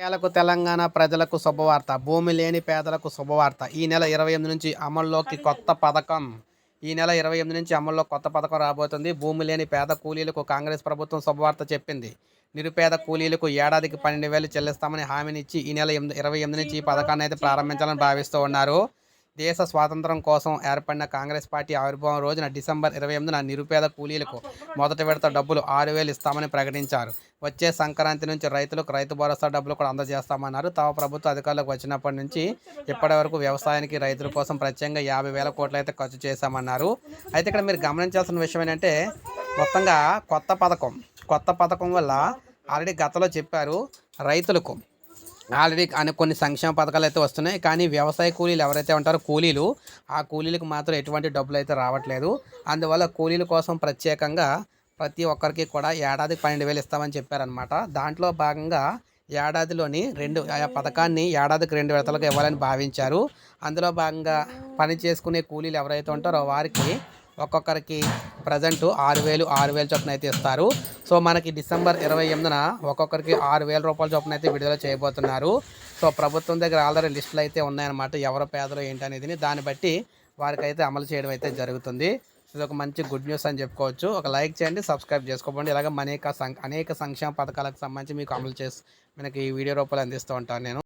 పేదలకు తెలంగాణ ప్రజలకు శుభవార్త భూమి లేని పేదలకు శుభవార్త. ఈ నెల ఇరవై ఎనిమిది నుంచి అమల్లోకి కొత్త పథకం. ఈ నెల ఇరవై ఎనిమిది నుంచి అమల్లో కొత్త పథకం రాబోతుంది. భూమి లేని పేద కూలీలకు కాంగ్రెస్ ప్రభుత్వం శుభవార్త చెప్పింది. నిరుపేద కూలీలకు ఏడాదికి పన్నెండు వేలు చెల్లిస్తామని హామీనిచ్చి ఈ నెల ఎనిమిది ఇరవై ఎనిమిది నుంచి ఈ పథకాన్ని అయితే ప్రారంభించాలని భావిస్తూ ఉన్నారు. దేశ స్వాతంత్రం కోసం ఏర్పడిన కాంగ్రెస్ పార్టీ ఆవిర్భావం రోజున డిసెంబర్ ఇరవై ఎనిమిదిన నిరుపేద కూలీలకు మొదటి విడత డబ్బులు ఆరు వేలు ఇస్తామని ప్రకటించారు. వచ్చే సంక్రాంతి నుంచి రైతులకు రైతు భరోసా డబ్బులు కూడా అందజేస్తామన్నారు. తమ ప్రభుత్వ అధికారులకు వచ్చినప్పటి నుంచి ఇప్పటి వరకు వ్యవసాయానికి రైతుల కోసం ప్రత్యేకంగా యాభై వేల కోట్లు అయితే ఖర్చు చేశామన్నారు. అయితే ఇక్కడ మీరు గమనించాల్సిన విషయం ఏంటంటే మొత్తంగా కొత్త పథకం కొత్త పథకం వల్ల ఆల్రెడీ గతంలో చెప్పారు రైతులకు ఆల్రెడీ అనే కొన్ని సంక్షేమ పథకాలు అయితే వస్తున్నాయి. కానీ వ్యవసాయ కూలీలు ఎవరైతే ఉంటారో కూలీలు ఆ కూలీలకు మాత్రం ఎటువంటి డబ్బులు అయితే రావట్లేదు. అందువల్ల కూలీల కోసం ప్రత్యేకంగా ప్రతి ఒక్కరికి కూడా ఏడాదికి పన్నెండు వేలు ఇస్తామని చెప్పారనమాట దాంట్లో భాగంగా ఏడాదిలోని రెండు ఆ పథకాన్ని ఏడాదికి రెండు విడతలకు ఇవ్వాలని భావించారు. అందులో భాగంగా పని చేసుకునే కూలీలు ఎవరైతే ఉంటారో వారికి ఒక్కొక్కరికి ప్రజెంట్ ఆరు వేలు ఆరు వేలు చొప్పున అయితే ఇస్తారు. సో మనకి డిసెంబర్ ఇరవై ఎనిమిదిన ఒక్కొక్కరికి ఆరు వేల రూపాయల చొప్పున అయితే విడుదల చేయబోతున్నారు. సో ప్రభుత్వం దగ్గర ఆల్రెడీ లిస్టులు అయితే ఉన్నాయన్నమాట ఎవరు పేదలు ఏంటనేది దాన్ని బట్టి వారికైతే అమలు చేయడం అయితే జరుగుతుంది. ఇది ఒక మంచి గుడ్ న్యూస్ అని చెప్పుకోవచ్చు. ఒక లైక్ చేయండి సబ్స్క్రైబ్ చేసుకోండి. ఇలాగ అనేక సం అనేక సంక్షేమ పథకాలకు సంబంధించి మీకు అమలు చేసి మనకి ఈ వీడియో రూపాయలు అందిస్తూ ఉంటాను నేను.